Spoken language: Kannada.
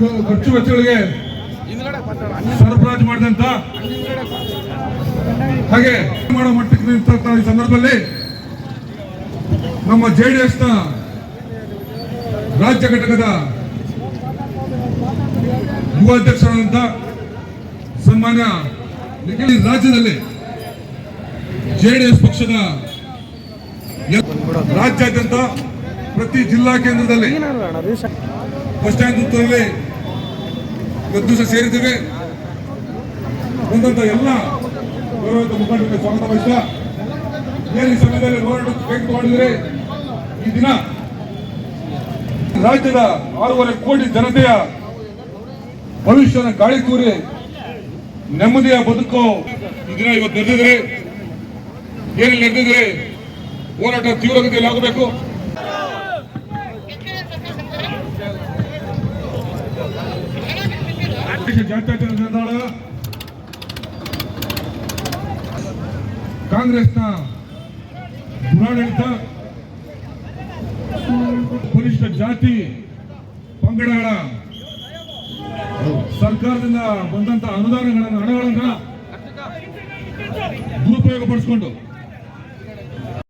ಖರ್ಚು ವೆಚ್ಚಗಳಿಗೆ ಸರಬರಾಜು ಮಾಡಿದಂತ ಹಾಗೆ ಮಾಡೋ ಮಟ್ಟಕ್ಕೆ ನಿಂತ ಈ ಸಂದರ್ಭದಲ್ಲಿ ನಮ್ಮ ಜೆ ಡಿ ಎಸ್ನ ರಾಜ್ಯ ಘಟಕದ ಯುವ ಅಧ್ಯಕ್ಷರಾದಂತ ಸನ್ಮಾನ್ಯ ರಾಜ್ಯದಲ್ಲಿ ಜೆ ರಾಜ್ಯದಲ್ಲಿ ಎಸ್ ಪಕ್ಷದ ರಾಜ್ಯಾದ್ಯಂತ ಪ್ರತಿ ಜಿಲ್ಲಾ ಕೇಂದ್ರದಲ್ಲಿ ಬಸ್ ಸ್ಟ್ಯಾಂಡ್ ಸುತ್ತಲೇ ಇವತ್ತು ದಿವಸ ಸೇರಿದ್ದೇವೆ. ಬಂದಂತ ಎಲ್ಲ ಗೌರವಿತ ಮುಖಂಡರಿಗೆ ಸ್ವಾಗತ ವಹಿಸ್ತಾ ಬೇರೆ ಸಮಯದಲ್ಲಿ ಹೋರಾಟಕ್ಕೆ ಮಾಡಿದ್ರೆ ಈ ದಿನ ರಾಜ್ಯದ ಆರೂವರೆ ಕೋಟಿ ಜನತೆಯ ಭವಿಷ್ಯನ ಗಾಳಿ ತೂರಿ ನೆಮ್ಮದಿಯ ಬದುಕು ಈ ದಿನ ಇವತ್ತು ನಡೆದಿದ್ರೆ, ಏನಿಲ್ಲ, ನಡೆದಿದ್ರೆ ಹೋರಾಟ ತೀವ್ರಗತಿಯಲ್ಲಿ ಆಗಬೇಕು. ಜಾತ್ಯತೀತ ಜನತಾಳ ಕಾಂಗ್ರೆಸ್ನ ದುರಾಡಳಿತ ಪರಿಷ್ಠ ಜಾತಿ ಪಂಗಡಗಳ ಸರ್ಕಾರದಿಂದ ಬಂದಂತ ಅನುದಾನಗಳನ್ನು ಹಣಗಳನ್ನ ದುರುಪಯೋಗ ಪಡಿಸಿಕೊಂಡು